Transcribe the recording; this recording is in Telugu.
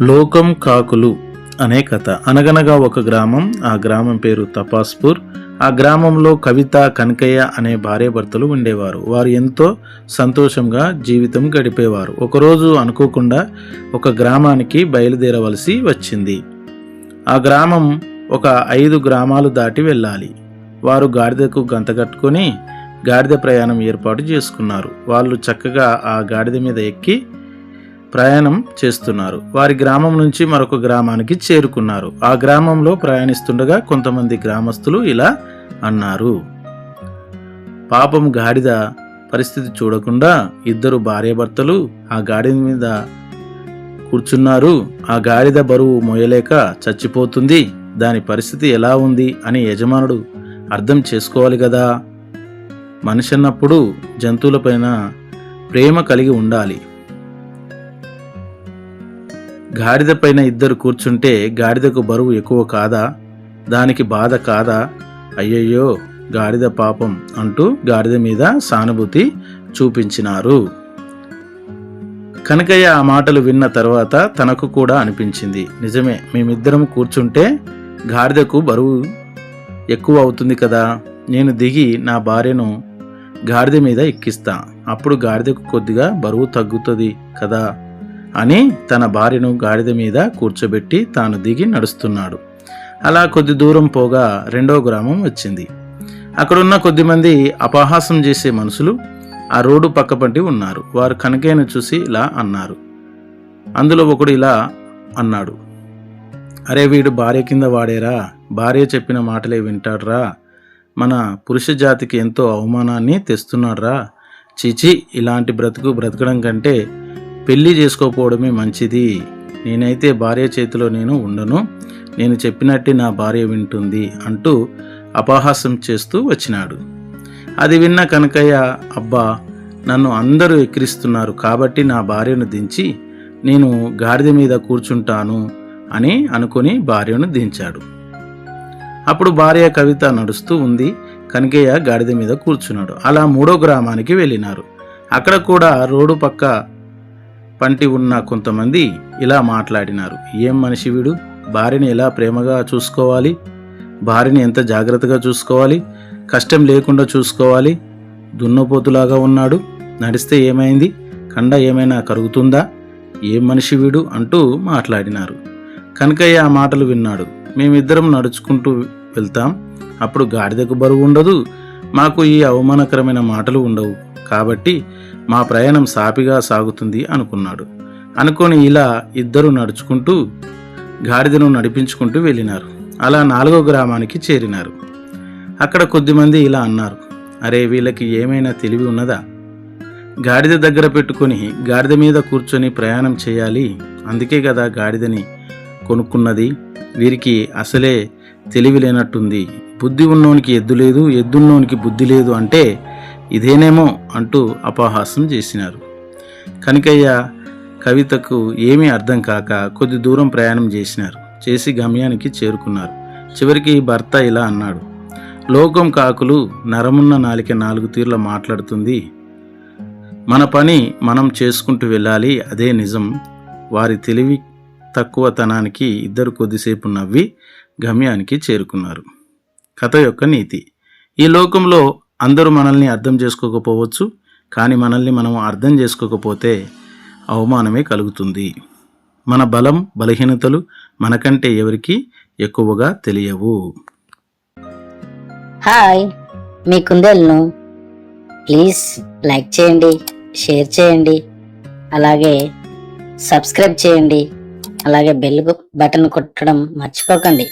లోకం కాకులు అనే కథ. అనగనగా ఒక గ్రామం ఆ గ్రామం పేరు తపాస్పూర్. ఆ గ్రామంలో కవిత కనకయ్య అనే భార్యాభర్తలు ఉండేవారు. వారు ఎంతో సంతోషంగా జీవితం గడిపేవారు. ఒకరోజు అనుకోకుండా ఒక గ్రామానికి బయలుదేరవలసి వచ్చింది. ఆ గ్రామం ఒక ఐదు గ్రామాలు దాటి వెళ్ళాలి. వారు గాడిదకు గంత కట్టుకొని గాడిద ప్రయాణం ఏర్పాటు చేసుకున్నారు. వాళ్ళు చక్కగా ఆ గాడిద మీద ఎక్కి ప్రయాణం చేస్తున్నారు. వారి గ్రామం నుంచి మరొక గ్రామానికి చేరుకున్నారు. ఆ గ్రామంలో ప్రయాణిస్తుండగా కొంతమంది గ్రామస్తులు ఇలా అన్నారు. పాపం గాడిద పరిస్థితి చూడకుండా ఇద్దరు భార్యాభర్తలు ఆ గాడిద మీద కూర్చున్నారు. ఆ గాడిద బరువు మోయలేక చచ్చిపోతుంది. దాని పరిస్థితి ఎలా ఉంది అని యజమానుడు అర్థం చేసుకోవాలి కదా? మనిషి అన్నప్పుడు జంతువులపైన ప్రేమ కలిగి ఉండాలి. గాడిద పైన ఇద్దరు కూర్చుంటే గాడిదకు బరువు ఎక్కువ కాదా? దానికి బాధ కాదా? అయ్యయ్యో గాడిద పాపం అంటూ గాడిద మీద సానుభూతి చూపించినారు. కనకయ్య ఆ మాటలు విన్న తర్వాత తనకు కూడా అనిపించింది. నిజమే మేమిద్దరం కూర్చుంటే గాడిదకు బరువు ఎక్కువ అవుతుంది కదా? నేను దిగి నా భార్యను గాడిద మీద ఎక్కిస్తా. అప్పుడు గాడిదకు కొద్దిగా బరువు తగ్గుతుంది కదా? అని తన భార్యను గాడిద మీద కూర్చోబెట్టి తాను దిగి నడుస్తున్నాడు. అలా కొద్ది దూరం పోగా రెండో గ్రామం వచ్చింది. అక్కడున్న కొద్దిమంది అపహాసం చేసే మనుషులు ఆ రోడ్డు పక్కపంటి ఉన్నారు. వారు కనకయ్యను చూసి ఇలా అన్నారు. అందులో ఒకడు ఇలా అన్నాడు. అరే వీడు భార్య కింద వాడేరా. భార్య చెప్పిన మాటలే వింటాడురా. మన పురుష జాతికి ఎంతో అవమానాన్ని తెస్తున్నాడురా. చీచి ఇలాంటి బ్రతుకు బ్రతకడం కంటే పెళ్ళి చేసుకోకపోవడమే మంచిది. నేనైతే భార్య చేతిలో నేను ఉండను. నేను చెప్పినట్టు నా భార్య వింటుంది అంటూ అపహాసం చేస్తూ వచ్చినాడు. అది విన్న కనకయ్య అబ్బా నన్ను అందరూ ఎక్కిరిస్తున్నారు కాబట్టి నా భార్యను దించి నేను గాడిద మీద కూర్చుంటాను అని అనుకుని భార్యను దించాడు. అప్పుడు భార్య కవిత నడుస్తూ ఉంది. కనకయ్య గాడిద మీద కూర్చున్నాడు. అలా మూడో గ్రామానికి వెళ్ళినారు. అక్కడ కూడా రోడ్డు పక్క పంటి ఉన్న కొంతమంది ఇలా మాట్లాడినారు. ఏం మనిషి వీడు? భార్యని ఎలా ప్రేమగా చూసుకోవాలి? భార్యని ఎంత జాగ్రత్తగా చూసుకోవాలి? కష్టం లేకుండా చూసుకోవాలి? దున్నపోతులాగా ఉన్నాడు? నడిస్తే ఏమైంది? కండ ఏమైనా కరుగుతుందా? ఏం మనిషి వీడు? అంటూ మాట్లాడినారు. కనకయ్య ఆ మాటలు విన్నాడు. మేమిద్దరం నడుచుకుంటూ వెళ్తాం. అప్పుడు గాడిదకు బరువు ఉండదు. మాకు ఈ అవమానకరమైన మాటలు ఉండవు. కాబట్టి మా ప్రయాణం సాపిగా సాగుతుంది అనుకున్నాడు. అనుకొని ఇలా ఇద్దరు నడుచుకుంటూ గాడిదను నడిపించుకుంటూ వెళ్ళినారు. అలా నాలుగో గ్రామానికి చేరినారు. అక్కడ కొద్దిమంది ఇలా అన్నారు అరే వీళ్ళకి ఏమైనా తెలివి ఉన్నదా? గాడిద దగ్గర పెట్టుకొని గాడిద మీద కూర్చొని ప్రయాణం చేయాలి. అందుకే కదా గాడిదని కొనుక్కున్నది. వీరికి అసలే తెలివి లేనట్టుంది. బుద్ధి ఉన్నోనికి ఎద్దు లేదు ఎద్దున్నోనికి బుద్ధి లేదు అంటే ఇదేనేమో అంటూ అపహాసం చేసినారు. కనకయ్య కవితకు ఏమీ అర్థం కాక కొద్ది దూరం ప్రయాణం చేసినారు. చేసి గమ్యానికి చేరుకున్నారు. చివరికి భర్త ఇలా అన్నాడు. లోకం కాకులు నరమున్న నాలిక నాలుగు తీర్ల మాట్లాడుతుంది. మన పని మనం చేసుకుంటూ వెళ్ళాలి అదే నిజం. వారి తెలివి తక్కువతనానికి ఇద్దరు కొద్దిసేపు నవ్వి గమ్యానికి చేరుకున్నారు. కథ యొక్క నీతి. ఈ లోకంలో అందరూ మనల్ని అర్థం చేసుకోకపోవచ్చు కానీ మనల్ని మనం అర్థం చేసుకోకపోతే అవమానమే కలుగుతుంది. మన బలం బలహీనతలు మనకంటే ఎవరికి ఎక్కువగా తెలియవు. హాయ్ మీ కుందేలను ప్లీజ్ లైక్ చేయండి షేర్ చేయండి అలాగే సబ్స్క్రైబ్ చేయండి అలాగే బెల్ బటన్ కొట్టడం మర్చిపోకండి.